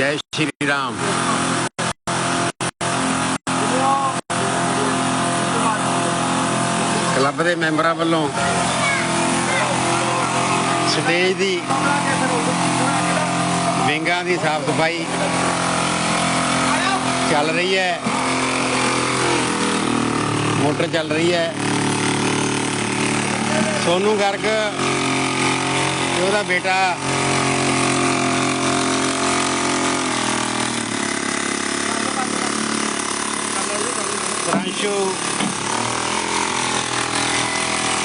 ਜੈ ਸ਼੍ਰੀ ਰਾਮ। ਕਲੱਬ ਦੇ ਮੈਂਬਰਾਂ ਵੱਲੋਂ ਸਟੇਜ ਦੀ ਵਿੰਗਾਂ ਦੀ ਸਾਫ਼ ਸਫ਼ਾਈ ਚੱਲ ਰਹੀ ਹੈ। ਮੋਟਰ ਚੱਲ ਰਹੀ ਹੈ। ਸੋਨੂ ਗਰਗ ਤੇ ਉਹਦਾ ਬੇਟਾ ਪ੍ਰਾਂਸ਼ੂ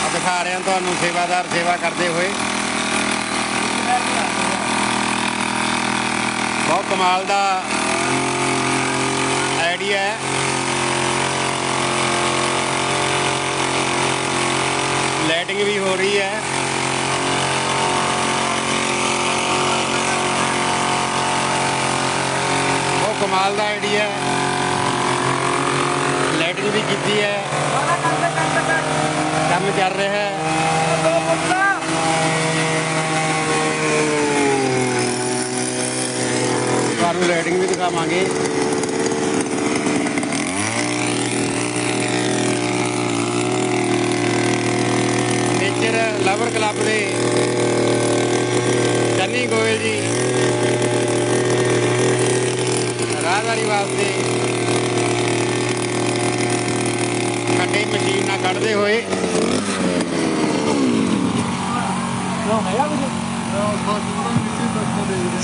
ਆ ਦਿਖਾ ਰਹੇ ਹਾਂ ਤੁਹਾਨੂੰ ਸੇਵਾਦਾਰ ਸੇਵਾ ਕਰਦੇ ਹੋਏ। ਬਹੁਤ ਕਮਾਲ ਦਾ ਆਈਡੀਆ ਹੈ। ਲਾਈਟਿੰਗ ਵੀ ਹੋ ਰਹੀ ਹੈ। ਬਹੁਤ ਕਮਾਲ ਦਾ ਆਈਡੀਆ ਹੈ। ਲਾਈਟਿੰਗ ਵੀ ਕੀਤੀ ਹੈ। ਕੰਮ ਚੱਲ ਰਿਹਾ ਹੈ। ਤੁਹਾਨੂੰ ਲਾਈਟਿੰਗ ਵੀ ਦਿਖਾਵਾਂਗੇ। ਨੇਚਰ ਲਵਰ ਕਲੱਬ ਦੇ ਚੰਨੀ ਗੋਇਲ ਜੀ ਰਾਹਦਾਰੀ ਵਾਸਤੇ ਕੱਢੇ ਮਸ਼ੀਨ ਨਾਲ ਕੱਢਦੇ ਹੋਏ।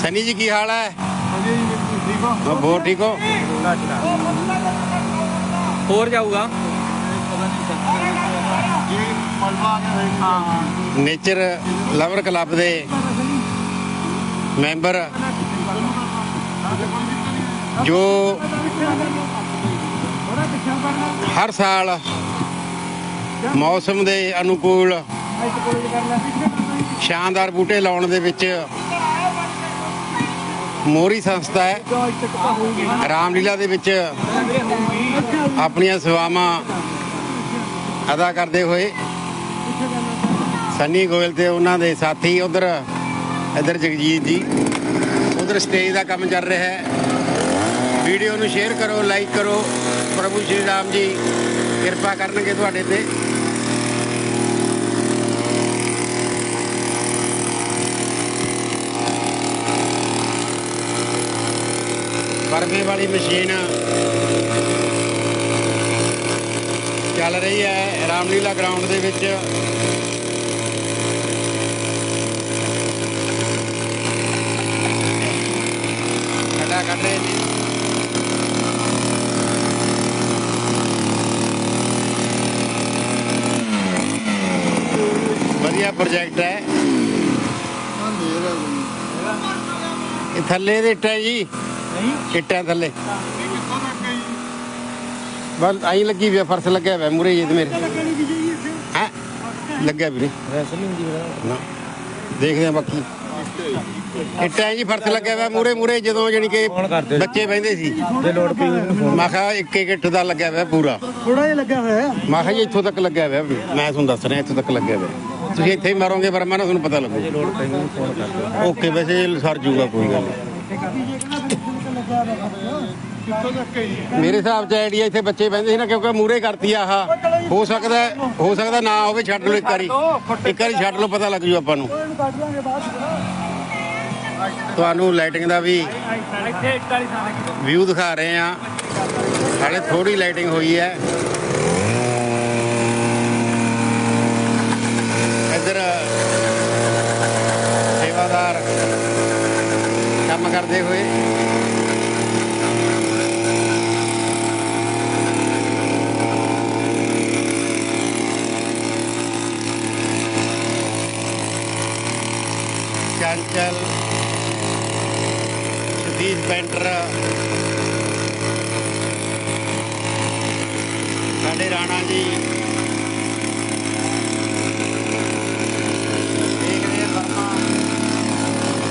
ਸਨੀ ਜੀ ਕੀ ਹਾਲ ਹੈ? ਹਾਂ, ਬਹੁਤ ਠੀਕ ਹੋ। ਹੋਰ ਜਾਊਗਾ। ਨੇਚਰ ਲਵਰ ਕਲੱਬ ਦੇ ਮੈਂਬਰ ਜੋ ਹਰ ਸਾਲ ਮੌਸਮ ਦੇ ਅਨੁਕੂਲ ਸ਼ਾਨਦਾਰ ਬੂਟੇ ਲਾਉਣ ਦੇ ਵਿੱਚ ਮੋਰੀ ਸੰਸਥਾ ਹੈ। ਰਾਮਲੀਲਾ ਦੇ ਵਿੱਚ ਆਪਣੀਆਂ ਸੇਵਾਵਾਂ ਅਦਾ ਕਰਦੇ ਹੋਏ ਸੰਨੀ ਗੋਇਲ ਤੇ ਉਹਨਾਂ ਦੇ ਸਾਥੀ ਉਧਰ, ਇਧਰ ਜਗਜੀਤ ਜੀ, ਉਧਰ ਸਟੇਜ ਦਾ ਕੰਮ ਚੱਲ ਰਿਹਾ ਹੈ। ਵੀਡੀਓ ਨੂੰ ਸ਼ੇਅਰ ਕਰੋ, ਲਾਈਕ ਕਰੋ। ਪ੍ਰਭੂ ਸ਼੍ਰੀ ਰਾਮ ਜੀ ਕਿਰਪਾ ਕਰਨਗੇ ਤੁਹਾਡੇ ਤੇ। ਪਰਮੇ ਵਾਲੀ ਮਸ਼ੀਨ ਚੱਲ ਰਹੀ ਹੈ ਰਾਮਲੀਲਾ ਗਰਾਊਂਡ ਦੇ ਵਿੱਚ। ਖੱਡਾ ਕੱਢ ਰਹੇ ਨੇ। ਵਧੀਆ ਪ੍ਰੋਜੈਕਟ ਹੈ। ਇਹ ਥੱਲੇ ਦੇ ਇੱਟਾਂ ਜੀ। ਇੱਟਾਂ ਥੱਲੇ। ਬਸ ਆਈ ਲੱਗੀ ਵੀ ਫਰਸ਼ ਲੱਗਿਆ ਹੋਇਆ ਮੂਰੇ ਜੀ ਤੇ ਮੇਰੇ। ਹੈ? ਲੱਗਿਆ ਵੀਰੇ। ਨਾ। ਦੇਖਦੇ ਆ ਬਾਕੀ। ਇੱਟਾਂ ਜੀ ਫਰਸ਼ ਲੱਗਿਆ ਹੋਇਆ ਮੂਰੇ ਮੂਰੇ ਜਦੋਂ ਜਾਨੀ ਕਿ ਬੱਚੇ ਬਹਿੰਦੇ ਸੀ। ਜੇ ਲੋੜ ਪਈ ਮੈਂ ਕਿਹਾ ਇੱਕ ਇੱਕ ਇੱਟ ਦਾ ਲੱਗਿਆ ਹੋਇਆ ਪੂਰਾ। ਥੋੜਾ ਜਿਹਾ ਲੱਗਾ ਹੋਇਆ। ਹੈ ਮੈਂ ਕਿਹਾ ਜੀ ਇੱਥੋਂ ਤੱਕ ਲੱਗਿਆ ਹੋਇਆ ਵੀ। ਮੈਂ ਤੁਹਾਨੂੰ ਦੱਸ ਰਿਹਾ ਇੱਥੋਂ ਤੱਕ ਲੱਗਿਆ ਹੋਇਆ। ਤੁਸੀਂ ਇੱਥੇ ਹੀ ਮਾਰੋਗੇ ਪਰ ਨਾ ਤੁਹਾਨੂੰ ਪਤਾ ਲੱਗੂ। ਓਕੇ, ਵੈਸੇ ਸਰ ਜੂਗਾ, ਕੋਈ ਗੱਲ ਮੇਰੇ ਹਿਸਾਬ 'ਚ ਆਈਡੀਆ ਇੱਥੇ ਬੱਚੇ ਬਹਿੰਦੇ ਸੀ ਨਾ, ਕਿਉਂਕਿ ਮੂਰੇ ਕਰਤੀ ਆਹ। ਹੋ ਸਕਦਾ ਹੋ ਸਕਦਾ ਨਾ ਹੋਵੇ, ਛੱਡ ਲਓ ਇੱਕ ਵਾਰੀ। ਇੱਕ ਵਾਰੀ ਛੱਡ ਲਓ, ਪਤਾ ਲੱਗ ਜੂ ਆਪਾਂ ਨੂੰ। ਤੁਹਾਨੂੰ ਲਾਈਟਿੰਗ ਦਾ ਵੀ ਵਿਊ ਦਿਖਾ ਰਹੇ ਆ ਹਾਲੇ ਥੋੜੀ ਲਾਈਟਿੰਗ ਹੋਈ ਹੈ ਇੱਧਰ ਸੇਵਾਦਾਰ ਕੰਮ ਕਰਦੇ ਹੋਏ ਚੰਚਲ ਸਤੀਸ਼ ਪੈਂਟਰ ਸਾਡੇ ਰਾਣਾ ਜੀ ਦੇਖਦੇ ਆ ਵਰਮਾ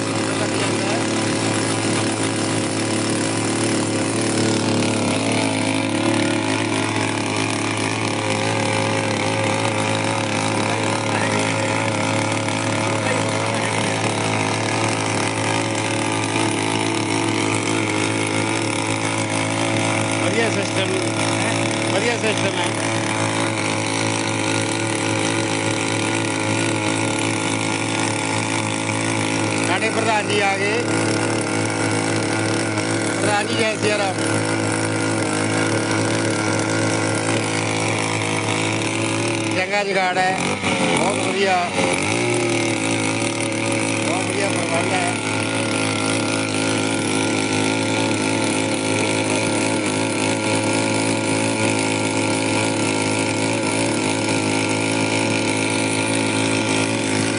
ਕਿੱਥੇ ਤੱਕ ਜਾਂਦਾ ਹੈ। ਵਧੀਆ ਸਿਸਟਮ ਵਧੀਆ ਸਿਸਟਮ ਹੈ ਸਾਡੇ ਪ੍ਰਧਾਨ ਜੀ ਆ ਗਏ ਪ੍ਰਧਾਨ ਜੀ ਜੈ ਚੰਗਾ ਜਗਾੜ ਹੈ। ਬਹੁਤ ਵਧੀਆ। ਬਹੁਤ ਵਧੀਆ ਪ੍ਰਬੰਧ ਹੈ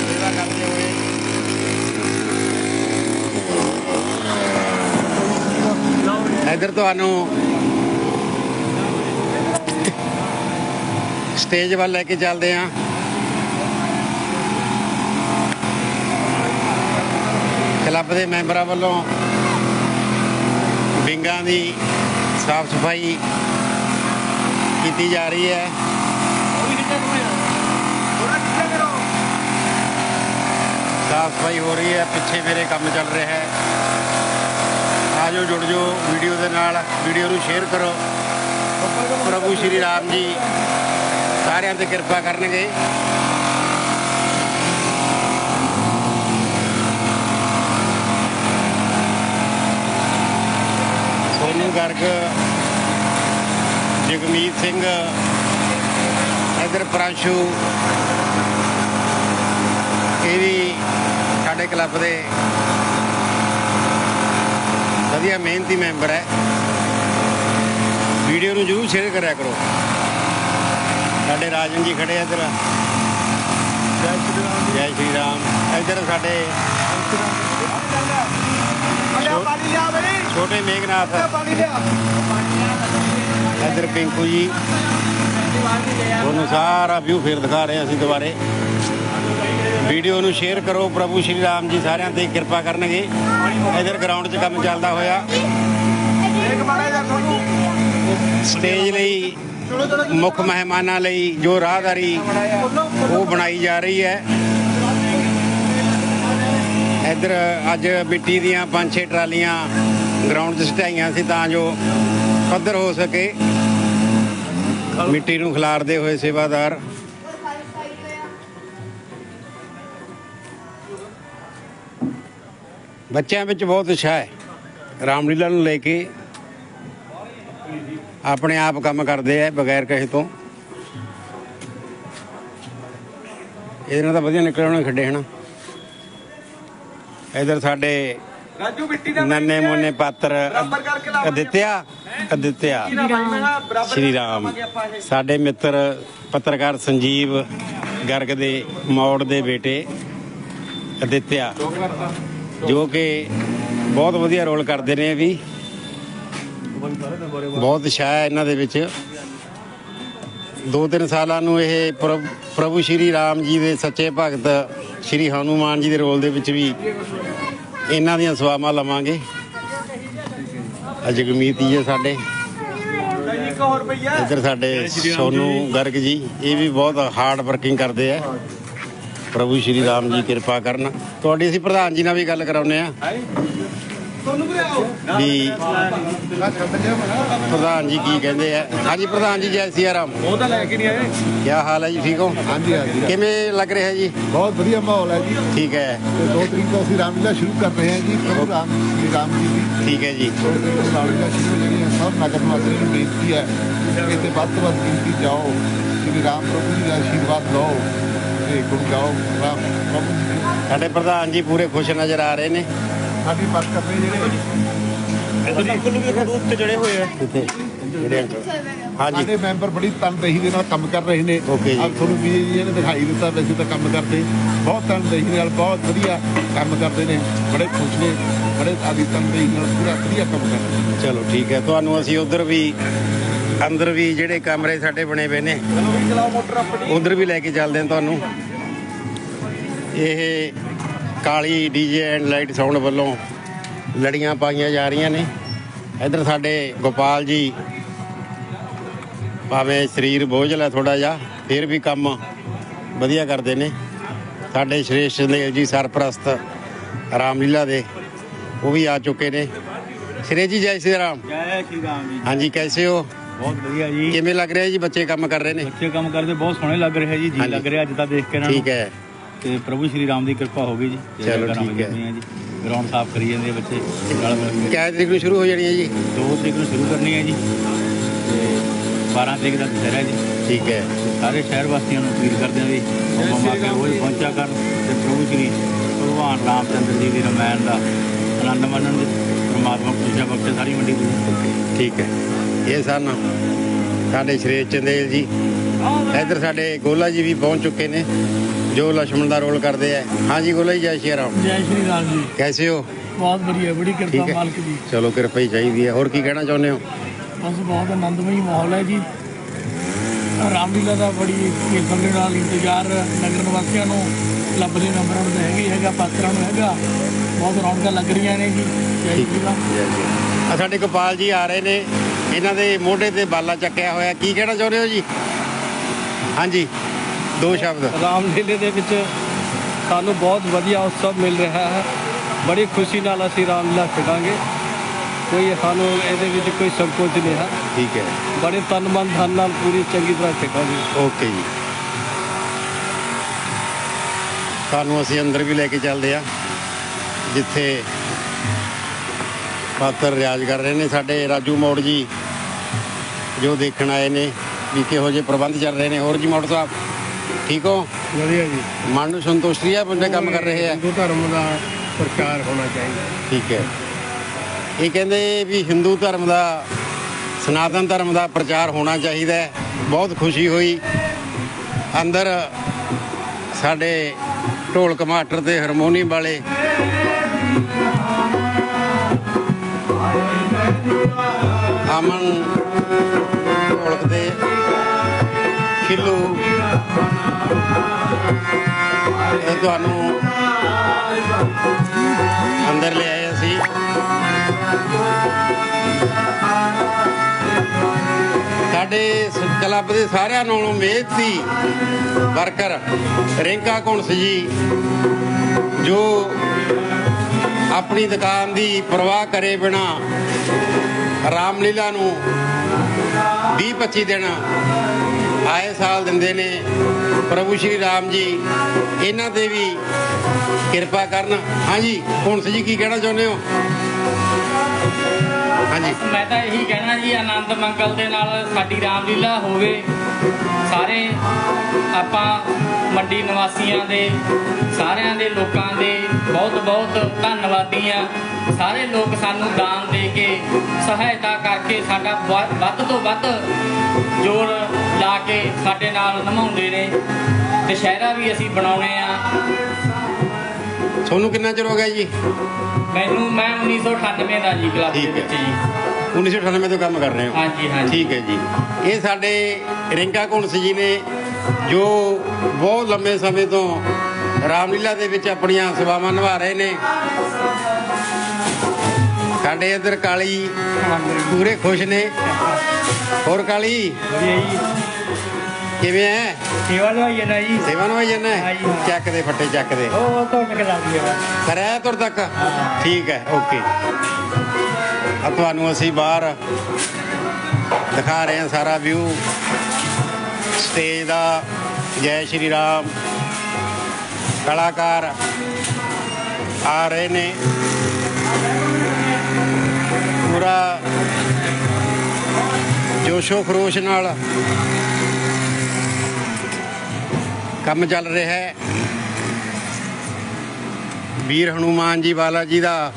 ਸੇਵਾ ਕਰਦੇ ਹੋਏ ਇੱਧਰ ਤੁਹਾਨੂੰ ਸਟੇਜ ਵੱਲ ਲੈ ਕੇ ਚੱਲਦੇ ਹਾਂ। ਕਲੱਬ ਦੇ ਮੈਂਬਰਾਂ ਵੱਲੋਂ ਵਿੰਗਾਂ ਦੀ ਸਾਫ਼ ਸਫ਼ਾਈ ਕੀਤੀ ਜਾ ਰਹੀ ਹੈ। ਸਾਫ਼ ਸਫ਼ਾਈ ਹੋ ਰਹੀ ਹੈ, ਪਿੱਛੇ ਮੇਰੇ ਕੰਮ ਚੱਲ ਰਿਹਾ ਹੈ। ਆਜੋ ਜੁੜ ਜੋ ਵੀਡੀਓ ਦੇ ਨਾਲ, ਵੀਡੀਓ ਨੂੰ ਸ਼ੇਅਰ ਕਰੋ। ਪ੍ਰਭੂ ਸ਼੍ਰੀ ਰਾਮ ਜੀ ਸਾਰਿਆਂ ਤੇ ਕਿਰਪਾ ਕਰਨਗੇ। ਸੋਨੂ ਗਰਗ, ਜਗਮੀਤ ਸਿੰਘ, ਇਧਰ ਪ੍ਰਾਂਸ਼ੂ, ਇਹ ਵੀ ਸਾਡੇ ਕਲੱਬ ਦੇ ਵਧੀਆ ਮਿਹਨਤੀ ਮੈਂਬਰ ਹੈ ਵੀਡੀਓ ਨੂੰ ਜਰੂਰ ਸ਼ੇਅਰ ਕਰਿਆ ਕਰੋ। ਸਾਡੇ ਰਾਜਨ ਜੀ ਖੜੇ ਆ ਇੱਧਰ। ਜੈ ਸ਼੍ਰੀ ਰਾਮ ਇੱਧਰ ਸਾਡੇ ਪਾਣੀ ਲਿਆ ਬਈ। ਛੋਟੇ ਲਿਆ। ਇੱਧਰ ਪਿੰਕੂ ਜੀ। ਤੁਹਾਨੂੰ ਸਾਰਾ ਵਿਊ ਫੇਰ ਦਿਖਾ ਰਹੇ ਅਸੀਂ ਦੁਬਾਰੇ। ਵੀਡੀਓ ਨੂੰ ਸ਼ੇਅਰ ਕਰੋ। ਪ੍ਰਭੂ ਸ਼੍ਰੀ ਰਾਮ ਜੀ ਸਾਰਿਆਂ ਤੇ ਕਿਰਪਾ ਕਰਨਗੇ। ਇੱਧਰ ਗਰਾਊਂਡ 'ਚ ਕੰਮ ਚੱਲਦਾ ਹੋਇਆ। ਸਟੇਜ ਲਈ ਮੁੱਖ ਮਹਿਮਾਨਾਂ ਲਈ ਜੋ ਰਾਹਦਾਰੀ ਉਹ ਬਣਾਈ ਜਾ ਰਹੀ ਹੈ। ਇੱਧਰ ਅੱਜ ਮਿੱਟੀ ਦੀਆਂ ਪੰਜ ਛੇ ਟਰਾਲੀਆਂ ਗਰਾਊਂਡ 'ਚ ਸਟਾਈਆਂ ਸੀ ਤਾਂ ਜੋ ਪੱਧਰ ਹੋ ਸਕੇ। ਮਿੱਟੀ ਨੂੰ ਖਿਲਾਰਦੇ ਹੋਏ ਸੇਵਾਦਾਰ ਬੱਚਿਆਂ ਵਿੱਚ ਬਹੁਤ ਉਤਸ਼ਾਹ ਹੈ। ਰਾਮਲੀਲਾ ਨੂੰ ਲੈ ਕੇ ਆਪਣੇ ਆਪ ਕੰਮ ਕਰਦੇ ਆ ਬਗੈਰ ਕਹੇ ਤੋਂ। ਇਹਦੇ ਨਾਲ ਤਾਂ ਵਧੀਆ ਨਿਕਲਣਾ ਖੱਡੇ ਹਨਾ। ਇਧਰ ਸਾਡੇ ਰਾਜੂ ਮਿੱਟੀ ਦਾ ਨੰਨੇ ਮੁੰਨੇ ਪਾਤਰ। ਅਦਿੱਤਿਆ ਅਦਿੱਤਿਆ। ਸ਼੍ਰੀ ਰਾਮ। ਸਾਡੇ ਮਿੱਤਰ ਪੱਤਰਕਾਰ ਸੰਜੀਵ ਗਰਗ ਦੇ ਮੌੜ ਦੇ ਬੇਟੇ ਅਦਿੱਤਿਆ। ਜੋ ਕਿ ਬਹੁਤ ਵਧੀਆ ਰੋਲ ਕਰਦੇ ਨੇ ਇਹ ਵੀ। ਬਹੁਤ ਉਤਸ਼ਾਹ ਹੈ ਇਹਨਾਂ ਦੇ ਵਿੱਚ। ਦੋ ਤਿੰਨ ਸਾਲਾਂ ਨੂੰ ਇਹ ਪ੍ਰਭ- ਪ੍ਰਭੂ ਸ਼੍ਰੀ ਰਾਮ ਜੀ ਦੇ ਸੱਚੇ ਭਗਤ ਸ਼੍ਰੀ ਹਨੂਮਾਨ ਜੀ ਦੇ ਰੋਲ ਦੇ ਵਿੱਚ ਵੀ ਇਹਨਾਂ ਦੀਆਂ ਸੇਵਾਵਾਂ ਲਵਾਂਗੇ। ਅੱਜ ਜੀ ਸਾਡੇ। ਇੱਧਰ ਸਾਡੇ ਸੋਨੂ ਗਰਗ ਜੀ, ਇਹ ਵੀ ਬਹੁਤ ਹਾਰਡ ਵਰਕਿੰਗ ਕਰਦੇ ਆ। ਪ੍ਰਭੂ ਸ਼੍ਰੀ ਰਾਮ ਜੀ ਕਿਰਪਾ ਕਰਨ। ਤੁਹਾਡੀ ਅਸੀਂ ਪ੍ਰਧਾਨ ਜੀ ਨਾਲ ਵੀ ਗੱਲ ਕਰਾਉਨੇ ਆ ਤੁਹਾਨੂੰ ਵੀ ਪ੍ਰਧਾਨ ਜੀ ਕੀ ਕਹਿੰਦੇ ਆ? ਹਾਂਜੀ ਪ੍ਰਧਾਨ ਜੀ ਜੈ ਸਿਆ ਰਾਮ। ਉਹ ਤਾਂ ਲੈ ਕੇ ਨਹੀਂ ਆਏ। ਕੀ ਹਾਲ ਹੈ ਜੀ ਠੀਕ ਹੋ? ਹਾਂਜੀ ਹਾਂਜੀ। ਕਿਵੇਂ ਲੱਗ ਰਿਹਾ ਜੀ? ਬਹੁਤ ਵਧੀਆ ਮਾਹੌਲ ਹੈ ਜੀ। ਠੀਕ ਹੈ। ਤੇ 2 ਤਰੀਕ ਤੋਂ ਅਸੀਂ ਰਾਮਲੀਲਾ ਸ਼ੁਰੂ ਕਰ ਰਹੇ ਹਾਂ ਜੀ। ਪ੍ਰਭੂ ਰਾਮ ਜੀ ਰਾਮ ਜੀ ਦੀ। ਠੀਕ ਹੈ ਜੀ। 2 ਤਰੀਕ ਤੋਂ ਰਾਮਲੀਲਾ ਸ਼ੁਰੂ ਹੋ ਜਾਣੀ ਹੈ ਸਭ ਨਗਰ ਨਿਵਾਸੀਆਂ ਨੂੰ ਬੇਨਤੀ ਹੈ ਕਿ ਇੱਥੇ ਵੱਧ ਤੋਂ ਵੱਧ ਗਿਣਤੀ ਜਾਓ। ਸ਼੍ਰੀ ਰਾਮ ਪ੍ਰਭੂ ਜੀ ਦਾ ਆਸ਼ੀਰਵਾਦ ਲਓ। ਤੇ ਗੁਣ ਗਾਓ ਰਾਮ ਪ੍ਰਭੂ ਜੀ ਦੀ। ਸਾਡੇ ਪ੍ਰਧਾਨ ਜੀ ਪੂਰੇ ਖੁਸ਼ ਨਜ਼ਰ ਆ ਰਹੇ ਨੇ। ਸਾਡੀ ਬਰਕਤ ਨੇ ਜਿਹੜੇ ਉੱਤੇ ਚੜੇ ਹੋਏ ਆ। ਕਿੱਥੇ ਜਿਹੜੇ ਅੰਕਲ ਹਾਂਜੀ। ਸਾਡੇ ਮੈਂਬਰ ਬੜੀ ਤਨਦੇਹੀ ਦੇ ਨਾਲ ਕੰਮ ਕਰ ਰਹੇ ਨੇ। Okay ਜੀ। ਆਪ ਤੁਹਾਨੂੰ ਵੀ ਜੀ ਨੇ ਦਿਖਾਈ ਦਿੱਤਾ ਵੈਸੇ ਤਾਂ ਕੰਮ ਕਰਦੇ। ਬਹੁਤ ਤਨਦੇਹੀ ਨਾਲ ਬਹੁਤ ਵਧੀਆ ਕੰਮ ਕਰਦੇ ਨੇ। ਬੜੇ ਖੁਸ਼ ਨੇ। ਬੜੇ ਆਦੀ ਤਨਦੇਹੀ ਨਾਲ ਪੂਰਾ ਵਧੀਆ ਕੰਮ ਕਰਦੇ ਚਲੋ ਠੀਕ ਹੈ। ਤੁਹਾਨੂੰ ਅਸੀਂ ਉਧਰ ਵੀ ਅੰਦਰ ਵੀ ਜਿਹੜੇ ਕਮਰੇ ਸਾਡੇ ਬਣੇ ਪਏ ਨੇ ਉਧਰ ਵੀ ਲੈ ਕੇ ਚੱਲਦੇ ਹਾਂ ਤੁਹਾਨੂੰ। ਇਹ Kali DJ and light sound ਵੱਲੋਂ ਲੜੀਆਂ ਪਾਈਆਂ ਜਾ ਰਹੀਆਂ ਨੇ। ਇੱਧਰ ਸਾਡੇ ਗੋਪਾਲ ਜੀ ਭਾਵੇਂ ਸਰੀਰ ਬੋਝਲ ਹੈ ਥੋੜਾ ਜਿਹਾ ਫਿਰ ਵੀ ਕੰਮ ਵਧੀਆ ਕਰਦੇ ਨੇ। ਸਾਡੇ ਸ਼੍ਰੇਸ਼ਟ ਨੇ ਜੀ ਸਰਪ੍ਰਸਤ ਰਾਮਲੀਲਾ ਦੇ ਉਹ ਵੀ ਆ ਚੁੱਕੇ ਨੇ। ਸ਼੍ਰੀ ਜੀ ਜੈ ਸ਼੍ਰੀ ਰਾਮ। ਜੈ ਸ਼੍ਰੀ ਰਾਮ ਜੀ। ਹਾਂਜੀ ਕੈਸੇ ਹੋ? ਬਹੁਤ ਵਧੀਆ ਜੀ। ਕਿਵੇਂ ਲੱਗ ਰਿਹਾ ਜੀ? ਬੱਚੇ ਕੰਮ ਕਰ ਰਹੇ ਨੇ? ਬੱਚੇ ਕੰਮ ਕਰਦੇ ਬਹੁਤ ਸੋਹਣੇ ਲੱਗ ਰਹੇ ਜੀ ਜੀ। ਲੱਗ ਰਿਹਾ ਅੱਜ ਤਾਂ ਦੇਖ ਕੇ ਇਹਨਾਂ ਠੀਕ ਨੂੰ ਹੈ। ਤੇ ਪ੍ਰਭੂ ਸ਼੍ਰੀ ਰਾਮ ਦੀ ਕਿਰਪਾ ਹੋ ਗਈ ਜੀ। ਚਲੋ ਠੀਕ ਹੈ। ਜੀ। ਗਰਾਊਂਡ ਸਾਫ਼ ਕਰੀ ਜਾਂਦੇ ਆ ਬੱਚੇ। ਨਾਲ ਮਿਲ ਕੇ। ਤਰੀਕ ਨੂੰ ਸ਼ੁਰੂ ਹੋ ਜਾਣੀ ਹੈ ਜੀ? 2 ਤਰੀਕ ਨੂੰ ਸ਼ੁਰੂ ਕਰਨੀ ਹੈ ਜੀ। ਤੇ 12 ਤਰੀਕ ਦਾ ਦੁਸਹਿਰਾ ਜੀ। ਠੀਕ ਹੈ। ਸਾਰੇ ਸ਼ਹਿਰ ਵਾਸੀਆਂ ਨੂੰ ਅਪੀਲ ਕਰਦੇ ਹਾਂ ਵੀ ਆ ਕੇ ਰੋਜ਼ ਪਹੁੰਚਿਆ ਕਰਨ। ਤੇ ਪ੍ਰਭੂ ਸ਼੍ਰੀ ਭਗਵਾਨ ਰਾਮਚੰਦਰ ਜੀ ਦੀ ਰਮਾਇਣ ਦਾ ਆਨੰਦ ਮਾਣਨ ਦੇ ਪ੍ਰਮਾਤਮਾ ਖੁਸ਼ੀਆਂ ਬਖਸ਼ੇ ਸਾਰੀ ਮੰਡੀ ਦੀ ਠੀਕ ਹੈ। ਇਹ ਸਨ। ਸਾਡੇ ਸ਼੍ਰੀ ਚੰਦੇਲ ਜੀ। ਇੱਧਰ ਸਾਡੇ ਗੋਲਾ ਜੀ ਵੀ ਪਹੁੰਚ ਚੁੱਕੇ ਨੇ ਜੋ ਲక్ష్మణ ਦਾ ਰੋਲ ਕਰਦੇ ਆ। ਹਾਂਜੀ ਗੋਲਾ ਜੀ ਜੈ ਸ਼੍ਰੀ ਰਾਮ। ਜੈ ਸ਼੍ਰੀ ਰਾਮ ਜੀ। ਕੈਸੇ ਹੋ? ਬਹੁਤ ਵਧੀਆ ਬੜੀ ਕਿਰਪਾ ਮਾਲਕ ਦੀ। ਚਲੋ ਕਿਰਪਾ ਹੀ ਚਾਹੀਦੀ ਹੈ। ਹੋਰ ਕੀ ਕਹਿਣਾ ਚਾਹੁੰਦੇ ਹੋ? ਬਸ ਬਹੁਤ ਆਨੰਦਮਈ ਮਾਹੌਲ ਹੈ ਜੀ। ਰਾਮਲੀਲਾ ਦਾ ਬੜੀ ਕਿਰਪਾ ਦੇ ਨਾਲ ਇੰਤਜ਼ਾਰ ਨਗਰ ਨਿਵਾਸੀਆਂ ਨੂੰ ਲੱਭ ਦੇ ਨੰਬਰਾਂ ਨੂੰ ਹੈਗੇ ਹੈਗਾ ਪਾਤਰਾਂ ਨੂੰ ਹੈਗਾ। ਬਹੁਤ ਰੌਣਕਾਂ ਲੱਗ ਰਹੀਆਂ ਨੇ ਜੀ। ਜੈ ਸ਼੍ਰੀ ਰਾਮ। ਸਾਡੇ ਗੋਪਾਲ ਜੀ ਆ ਰਹੇ ਨੇ। ਇਹਨਾਂ ਦੇ ਮੋਢੇ ਤੇ ਬਾਲਾ ਚੱਕਿਆ ਹੋਇਆ। ਕੀ ਕਹਿਣਾ ਚਾਹੁੰਦੇ ਹੋ ਜੀ? ਹਾਂਜੀ ਦੋ ਸ਼ਬਦ। ਰਾਮਲੀਲੇ ਦੇ ਵਿੱਚ ਸਾਨੂੰ ਬਹੁਤ ਵਧੀਆ ਉਤਸਵ ਮਿਲ ਰਿਹਾ ਹੈ। ਬੜੀ ਖੁਸ਼ੀ ਨਾਲ ਅਸੀਂ ਰਾਮਲੀਲਾ ਖੇਡਾਂਗੇ। ਕੋਈ ਸਾਨੂੰ ਇਹਦੇ ਵਿੱਚ ਕੋਈ ਸੰਕੋਚ ਨਹੀਂ ਹੈ। ਠੀਕ ਹੈ। ਬੜੇ ਤਨ ਮਨ ਧਨ ਨਾਲ ਪੂਰੀ ਚੰਗੀ ਤਰ੍ਹਾਂ ਖੇਡਾਂਗੇ। ਓਕੇ ਜੀ। ਤੁਹਾਨੂੰ ਅਸੀਂ ਅੰਦਰ ਵੀ ਲੈ ਕੇ ਚੱਲਦੇ ਆ ਜਿੱਥੇ ਪਾਤਰ ਰਿਆਜ਼ ਕਰ ਰਹੇ ਨੇ ਸਾਡੇ ਰਾਜੂ ਮੋੜ ਜੀ। ਜੋ ਦੇਖਣ ਆਏ ਨੇ ਵੀ ਕਿਹੋ ਜਿਹੇ ਪ੍ਰਬੰਧ ਚੱਲ ਰਹੇ ਨੇ। ਹੋਰ ਜੀ ਮੋੜ ਸਾਹਿਬ ਠੀਕ ਹੋ? ਵਧੀਆ ਜੀ। ਮਨ ਨੂੰ ਸੰਤੁਸ਼ਟੀ ਆ ਬੰਦੇ ਕੰਮ ਕਰ ਰਹੇ ਆ? ਹਿੰਦੂ ਧਰਮ ਦਾ ਪ੍ਰਚਾਰ ਹੋਣਾ ਚਾਹੀਦਾ। ਠੀਕ ਹੈ। ਇਹ ਕਹਿੰਦੇ ਵੀ ਹਿੰਦੂ ਧਰਮ ਦਾ ਸਨਾਤਨ ਧਰਮ ਦਾ ਪ੍ਰਚਾਰ ਹੋਣਾ ਚਾਹੀਦਾ ਹੈ। ਬਹੁਤ ਖੁਸ਼ੀ ਹੋਈ। ਅੰਦਰ ਸਾਡੇ ਢੋਲਕ ਮਾਸਟਰ ਤੇ ਹਾਰਮੋਨੀਅਮ ਵਾਲੇ ਅਮਨ ਢੋਲਕ ਤੇ ਖਿੱਲੂ। ਇਹ ਤੁਹਾਨੂੰ ਅੰਦਰ ਲੈ ਆਏ ਅਸੀਂ। ਸਾਡੇ ਕਲੱਬ ਦੇ ਸਾਰਿਆਂ ਨਾਲੋਂ ਮਿਹਨਤੀ ਵਰਕਰ ਰਿੰਕਾ ਕੁੰਸ ਜੀ, ਜੋ ਆਪਣੀ ਦੁਕਾਨ ਦੀ ਪਰਵਾਹ ਕਰੇ ਬਿਨਾ ਰਾਮਲੀਲਾ ਨੂੰ 20 25 ਦਿਨ ਆਏ ਸਾਲ ਦਿੰਦੇ ਨੇ। ਪ੍ਰਭੂ ਸ਼੍ਰੀ ਰਾਮ ਜੀ, ਇਹਨਾਂ ਤੇ ਵੀ ਕਿਰਪਾ ਕਰਨ। ਹਾਂਜੀ ਹੁਣ ਜੀ, ਕੀ ਕਹਿਣਾ ਚਾਹੁੰਦੇ ਹੋ? ਹਾਂਜੀ। ਮੈਂ ਤਾਂ ਇਹੀ ਕਹਿਣਾ ਜੀ, ਆਨੰਦ ਮੰਗਲ ਦੇ ਨਾਲ ਸਾਡੀ ਰਾਮਲੀਲਾ ਹੋਵੇ। ਸਾਰੇ ਆਪਾਂ ਮੰਡੀ ਨਿਵਾਸੀਆਂ ਦੇ ਸਾਰਿਆਂ ਦੇ ਲੋਕਾਂ ਦੇ ਬਹੁਤ ਬਹੁਤ ਧੰਨਵਾਦੀ ਆ ਸਾਰੇ ਲੋਕ ਸਾਨੂੰ ਦਾਨ ਦੇ ਕੇ ਸਹਾਇਤਾ ਕਰਕੇ ਸਾਡਾ ਵੱਧ ਤੋਂ ਵੱਧ ਜੋਰ ਲਾ ਕੇ ਸਾਡੇ ਨਾਲ ਨਿਭਾਉਂਦੇ ਨੇ। ਦੁਸ਼ਹਿਰਾ ਵੀ ਅਸੀਂ ਬਣਾਉਣੇ ਆ ਤੁਹਾਨੂੰ ਕਿੰਨਾ ਚਿਰ ਹੋ ਗਿਆ ਜੀ? ਮੈਨੂੰ ਮੈਂ 1998 ਦਾ ਜੀ ਕਲੱਬ ਦੇ। ਵਿੱਚ ਜੀ। 1998 ਤੋਂ ਕੰਮ ਕਰ ਰਹੇ ਹੋ। ਹਾਂਜੀ ਹਾਂਜੀ। ਠੀਕ ਹੈ ਜੀ। ਇਹ ਸਾਡੇ ਰਿੰਕਾ ਕੁੰਸ ਜੀ ਨੇ ਜੋ ਬਹੁਤ ਲੰਮੇ ਸਮੇਂ ਤੋਂ ਰਾਮਲੀਲਾ ਦੇ ਵਿੱਚ ਆਪਣੀਆਂ ਸੇਵਾਵਾਂ ਨਿਭਾ ਰਹੇ ਨੇ। ਸਾਡੇ ਇੱਧਰ ਕਾਲੀ ਪੂਰੇ ਖੁਸ਼ ਨੇ। ਹੋਰ ਕਾਲੀ? ਕਿਵੇਂ ਹੈ ਸੇਵਾ ਲਵਾਈਏ ਨਾ ਜੀ। ਸੇਵਾ ਹੈ ਹਾਂਜੀ। ਚੱਕ ਦੇ ਫੱਟੇ ਚੱਕ ਦੇ। ਉਹ ਤੋਂ ਨਿਕਲ ਆਉਂਦੀ ਹੈ ਕਰਿਆ ਤੁਰ ਤੱਕ? ਠੀਕ ਹੈ ਓਕੇ। ਆ ਤੁਹਾਨੂੰ ਅਸੀਂ ਬਾਹਰ ਦਿਖਾ ਰਹੇ ਹਾਂ ਸਾਰਾ ਵਿਊ। ਸਟੇਜ ਦਾ ਜੈ ਸ਼੍ਰੀ ਰਾਮ। ਕਲਾਕਾਰ ਆ ਰਹੇ ਨੇ। ਪੂਰਾ ਜੋਸ਼ੋ ਖਰੋਸ਼ ਨਾਲ। ਕੰਮ ਚੱਲ ਰਿਹਾ ਹੈ। ਵੀਰ ਹਨੂਮਾਨ ਜੀ, ਬਾਲਾ ਜੀ ਦਾ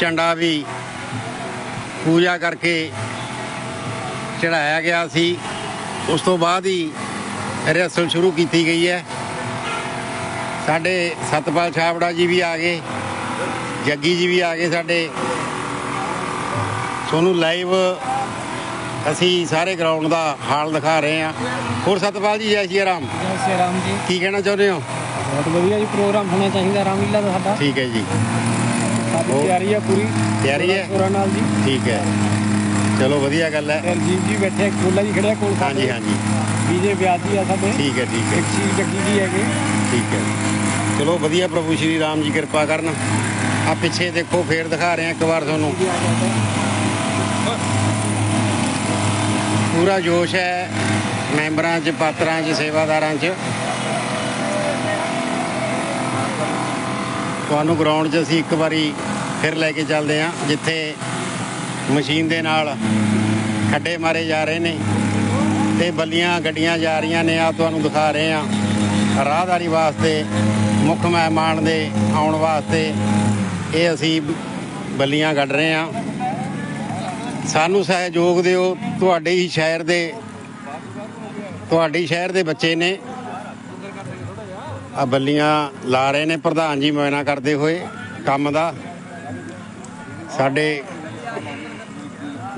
ਝੰਡਾ ਵੀ ਪੂਜਾ ਕਰਕੇ ਚੜਾਇਆ ਗਿਆ ਸੀ। ਉਸ ਤੋਂ ਬਾਅਦ ਹੀ ਰਿਹਰਸਲ ਸ਼ੁਰੂ ਕੀਤੀ ਗਈ ਹੈ। ਸਾਡੇ ਸਤਪਾਲ ਛਾਬੜਾ ਜੀ ਵੀ ਆ ਗਏ, ਜੱਗੀ ਜੀ ਵੀ ਆ ਗਏ ਸਾਡੇ। ਤੁਹਾਨੂੰ ਲਾਈਵ ਅਸੀਂ ਸਾਰੇ ਗਰਾਊਂਡ ਦਾ ਹਾਲ ਦਿਖਾ ਰਹੇ ਹਾਂ। ਹੋਰ ਸਤਪਾਲ ਜੀ ਜੈ ਸ਼੍ਰੀ ਰਾਮ। ਜੈ ਸ਼੍ਰੀ ਰਾਮ ਜੀ। ਕੀ ਕਹਿਣਾ ਚਾਹੁੰਦੇ ਹੋ? ਬਹੁਤ ਵਧੀਆ ਜੀ ਪ੍ਰੋਗਰਾਮ ਹੋਣਾ ਚਾਹੀਦਾ ਰਾਮਲੀਲਾ ਦਾ ਸਾਡਾ। ਠੀਕ ਹੈ ਜੀ। ਸਾਡੀ? ਤਿਆਰੀ ਆ ਪੂਰੀ। ਤਿਆਰੀ ਹੈ? ਪੂਰਾ ਨਾਲ ਜੀ। ਠੀਕ ਹੈ। ਚਲੋ ਵਧੀਆ ਗੱਲ ਹੈ। ਰਜੀਵ ਜੀ ਬੈਠੇ ਕੋਲਾ ਜੀ ਖੜਿਆ ਕੋਲ ਹਾਂਜੀ ਹਾਂਜੀ। ਬੀਜੇ ਵਿਆਜੀ ਆ ਸਾਡੇ। ਠੀਕ ਹੈ ਠੀਕ ਹੈ। ਇੱਕ ਚੀਜ਼ ਜੱਗੀ ਜੀ ਹੈਗੇ। ਠੀਕ ਹੈ। ਚਲੋ ਵਧੀਆ ਪ੍ਰਭੂ ਸ਼੍ਰੀ ਰਾਮ ਜੀ ਕਿਰਪਾ ਕਰਨ। ਆ ਪਿੱਛੇ ਦੇਖੋ ਫੇਰ ਦਿਖਾ ਰਹੇ ਆ ਇੱਕ ਵਾਰ ਤੁਹਾਨੂੰ। ਪੂਰਾ ਜੋਸ਼ ਹੈ ਮੈਂਬਰਾਂ 'ਚ, ਪਾਤਰਾਂ 'ਚ, ਸੇਵਾਦਾਰਾਂ 'ਚ। ਤੁਹਾਨੂੰ ਗਰਾਊਂਡ 'ਚ ਅਸੀਂ ਇੱਕ ਵਾਰੀ ਫਿਰ ਲੈ ਕੇ ਚੱਲਦੇ ਹਾਂ, ਜਿੱਥੇ ਮਸ਼ੀਨ ਦੇ ਨਾਲ ਖੱਡੇ ਮਾਰੇ ਜਾ ਰਹੇ ਨੇ ਤੇ ਬੱਲੀਆਂ ਗੱਡੀਆਂ ਜਾ ਰਹੀਆਂ ਨੇ। ਆ ਤੁਹਾਨੂੰ ਦਿਖਾ ਰਹੇ ਹਾਂ। ਰਾਹਦਾਰੀ ਵਾਸਤੇ, ਮੁੱਖ ਮਹਿਮਾਨ ਦੇ ਆਉਣ ਵਾਸਤੇ ਇਹ ਅਸੀਂ ਬੱਲੀਆਂ ਕੱਢ ਰਹੇ ਹਾਂ। ਸਾਨੂੰ ਸਹਿਯੋਗ ਦਿਓ ਤੁਹਾਡੇ ਹੀ ਸ਼ਹਿਰ ਦੇ ਤੁਹਾਡੇ ਸ਼ਹਿਰ ਦੇ ਬੱਚੇ ਨੇ। ਆ ਬੱਲੀਆਂ ਲਾ ਰਹੇ ਨੇ ਪ੍ਰਧਾਨ ਜੀ ਮੁਆਇਨਾ ਕਰਦੇ ਹੋਏ ਕੰਮ ਦਾ। ਸਾਡੇ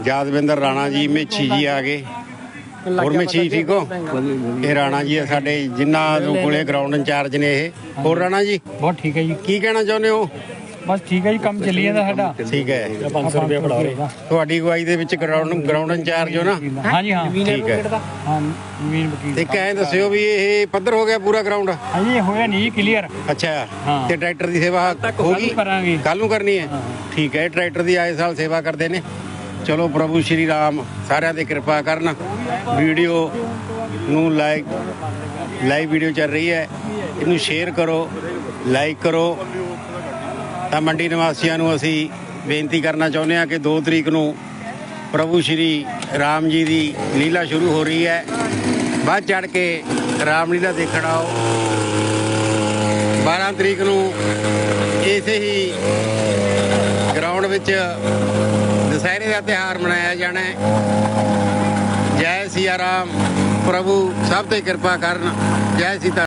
ਯਾਦਵਿੰਦਰ ਰਾਣਾ ਜੀ ਮੇਛੀ ਜੀ ਆ ਗਏ। ਹੋਰ ਮੇਛੀ ਠੀਕ ਹੋ? ਇਹ ਰਾਣਾ ਜੀ ਆ ਸਾਡੇ ਜਿਨ੍ਹਾਂ ਦੇ ਕੋਲੇ ਗਰਾਊਂਡ ਇੰਚਾਰਜ ਨੇ ਇਹ। ਹੋਰ ਰਾਣਾ ਜੀ? ਬਹੁਤ ਠੀਕ ਹੈ ਜੀ। ਕੀ ਕਹਿਣਾ ਚਾਹੁੰਦੇ ਹੋ? ਬਸ ਠੀਕ ਹੈ ਜੀ ਕੰਮ ਚੱਲੀ ਜਾਂਦਾ ਸਾਡਾ। ਠੀਕ ਹੈ। 500 ਰੁਪਏ ਫੜਾ ਰਹੇ। ਤੁਹਾਡੀ ਅਗਵਾਈ ਦੇ ਵਿੱਚ ਗਰਾਊਂਡ ਗਰਾਊਂਡ ਇੰਚਾਰਜ ਹੋ ਨਾ? ਹਾਂਜੀ ਹਾਂ। ਠੀਕ ਹੈ। ਹਾਂ ਨਵੀਨ ਵਕੀਲ ਤੇ ਕਹਿ ਦੱਸਿਓ ਵੀ ਇਹ ਪੱਧਰ ਹੋ ਗਿਆ ਪੂਰਾ ਗਰਾਊਂਡ ਹਾਂਜੀ ਹੋਇਆ ਨਹੀਂ ਕਲੀਅਰ ਅੱਛਾ। ਹਾਂ। ਤੇ ਟਰੈਕਟਰ ਦੀ ਸੇਵਾ ਹੋਗੀ ਕਰਾਂਗੇ। ਕੱਲ ਨੂੰ ਕਰਨੀ ਹੈ? ਠੀਕ ਹੈ ਟਰੈਕਟਰ ਦੀ ਆਏ ਸਾਲ ਸੇਵਾ ਕਰਦੇ ਨੇ। ਚਲੋ ਪ੍ਰਭੂ ਸ਼੍ਰੀ ਰਾਮ ਸਾਰਿਆਂ ਦੀ ਕਿਰਪਾ ਕਰਨ। ਵੀਡੀਓ ਨੂੰ ਲਾਈਕ ਲਾਈਵ ਵੀਡੀਓ ਚੱਲ ਰਹੀ ਹੈ। ਇਹਨੂੰ ਸ਼ੇਅਰ ਕਰੋ ਲਾਈਕ ਕਰੋ। ਤਾਂ ਮੰਡੀ ਨਿਵਾਸੀਆਂ ਨੂੰ ਅਸੀਂ ਬੇਨਤੀ ਕਰਨਾ ਚਾਹੁੰਦੇ ਹਾਂ ਕਿ 2 ਤਰੀਕ ਨੂੰ ਪ੍ਰਭੂ ਸ਼੍ਰੀ ਰਾਮ ਜੀ ਦੀ ਲੀਲਾ ਸ਼ੁਰੂ ਹੋ ਰਹੀ ਹੈ। ਵੱਧ ਚੜ ਕੇ ਰਾਮ ਲੀਲਾ ਦੇਖਣ ਆਓ। 12 ਤਰੀਕ ਨੂੰ ਇਸੇ ਹੀ ਗਰਾਊਂਡ ਵਿੱਚ ਦੁਸਹਿਰੇ ਦਾ ਤਿਉਹਾਰ ਮਨਾਇਆ ਜਾਣਾ ਹੈ। ਜੈ ਸਿਆ ਰਾਮ ਪ੍ਰਭੂ ਸਭ ਤੇ ਕਿਰਪਾ ਕਰਨ। ਜੈ ਸੀਤਾ